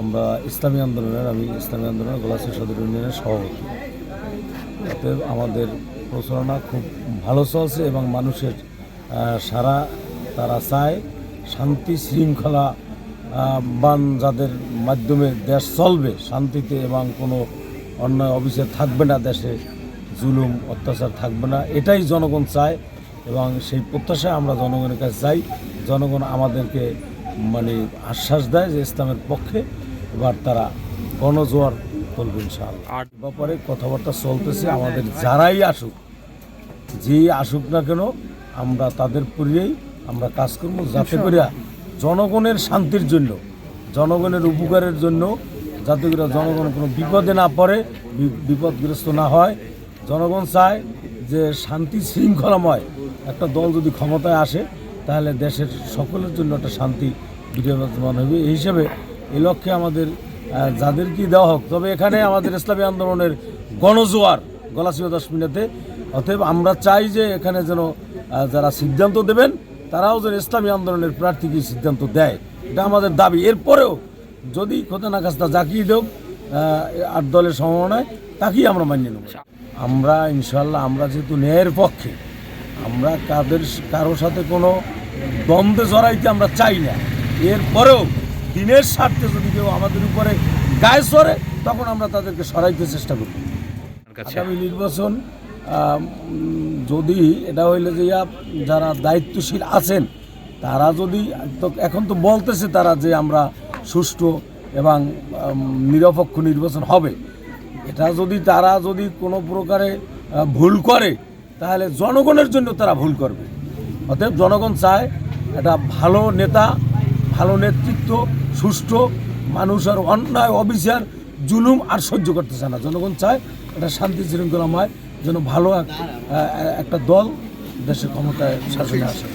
আমরা ইসলামী আন্দোলনের, আমি ইসলামী আন্দোলনের, গোলাসী সদর ইউনিয়নের সভাপতি। অতএব আমাদের প্রচারণা খুব ভালো চলছে এবং মানুষের সারা তারা চায় শান্তি শৃঙ্খলা বান যাদের মাধ্যমে দেশ চলবে, শান্তিতে এবং কোনো অন্যায় অফিসে থাকবে না দেশে, জুলুম, অত্যাচার থাকবে না, এটাই জনগণ চায় এবং সেই প্রত্যাশায় আমরা জনগণের কাছে চাই জনগণ আমাদেরকে মানে আশ্বাস দেয় যে ইসলামের পক্ষে এবার তারা গণজোয়ার তুলবে ইনশাআল্লাহ। আর ব্যাপারে কথাবার্তা চলতেছে আমাদের যারাই আসুক যেই আসুক না কেন আমরা তাদের পরিয়েই আমরা কাজ করব যাতে করে জনগণের শান্তির জন্য জনগণের উপকারের জন্য যাতে করে জনগণ কোনো বিপদে না পড়ে বিপদগ্রস্ত না হয়। জনগণ চায় যে শান্তি শৃঙ্খলাময় একটা দল যদি ক্ষমতায় আসে তাহলে দেশের সকলের জন্য একটা শান্তি বিরাজমান হবে। এই হিসাবে এই লক্ষ্যে আমাদের আহ, যাদেরকে দেওয়া হোক তবে এখানে আমাদের ইসলামী আন্দোলনের গণজোয়ার গলাচিও দশ মিনিটে অতএব আমরা চাই যে এখানে যেন যারা সিদ্ধান্ত দেবেন তারাও যেন ইসলামী আন্দোলনের প্রার্থীকে সিদ্ধান্ত দেয়। এটা আমাদের দাবি। এরপরেও যদি খোদানা কাজটা জাকিয়ে দেব আট দলের সম্ভাবনায় তাকেই আমরা মানিয়ে নেব। আমরা ইনশাল্লাহ আমরা যেহেতু ন্যায়ের পক্ষে আমরা কাদের কারোর সাথে কোনো দ্বন্দ্বে জড়াইতে আমরা চাই না। এরপরেও দিনের স্বার্থে যদি কেউ আমাদের উপরে গায়ে সরে তখন আমরা তাদেরকে সরাইতে চেষ্টা করি। আপনার আগামী নির্বাচন যদি এটা হইলে যে যারা দায়িত্বশীল আছেন তারা যদি তো এখন তো বলতেছে তারা যে আমরা সুষ্ঠু এবং নিরপেক্ষ নির্বাচন হবে। এটা যদি তারা যদি কোনো প্রকারে ভুল করে তাহলে জনগণের জন্য তারা ভুল করবে। অতএব জনগণ চায় একটা ভালো নেতা, ভালো নেতৃত্ব, সুষ্ঠু মানুষ আর অন্যায়, অবিচার, জুলুম আর সহ্য করতে চায় না। জনগণ চায় একটা শান্তি শৃঙ্খলাময় যেন ভালো এক- একটা দল দেশের ক্ষমতায় শাসনে আসে।